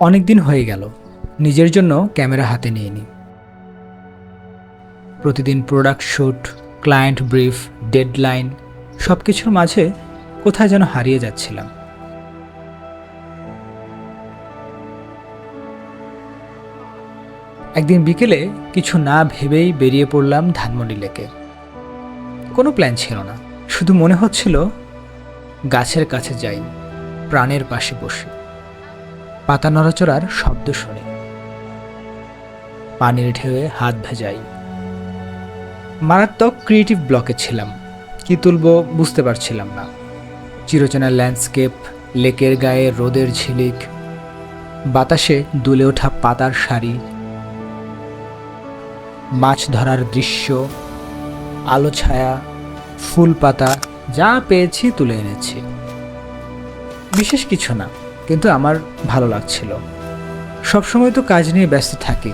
অনেক দিন হয়ে গেল। নিজের জন্য ক্যামেরা হাতে নিয়ে প্রতিদিন product shoot client brief deadline সব কিছুর মাঝে কোথায় যেন হারিয়ে যাচ্ছিলাম। একদিন বিকেলে কিছু না ভেবেই বেরিয়ে পড়লাম ধানমন্ডি লেকে। কোনো প্ল্যান ছিল না। শুধু মনে হচ্ছিল, গাছের কাছে যাই, প্রাণের পাশে বসে। পাতা নড়াচড়ার শব্দ শুনি। পানির ঢেউয়ে হাত ভেজাই। মারাত্মক ক্রিয়েটিভ ব্লকে ছিলাম। কি তুলবো বুঝতে পারছিলাম না। চিরচেনা ল্যান্ডস্কেপ লেকের গায়ে রোদের ঝিলিক, বাতাসে দুলে ওঠা পাতার সারি, মাছ ধরার দৃশ্য, আলো ছায়া, ফুল পাতা, যা পেয়েছি তুলে এনেছি। বিশেষ কিছু না। কিন্তু আমার ভালো লাগছিল। সবসময় তো কাজ নিয়ে ব্যস্ত থাকি।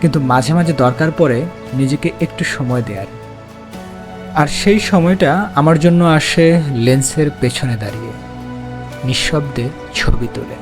কিন্তু মাঝে মাঝে দরকার পড়ে নিজেকে একটু সময় দেয়ার। আর সেই সময়টা আমার জন্য আসে লেন্সের পেছনে দাঁড়িয়ে, নিঃশব্দে ছবি তোলে।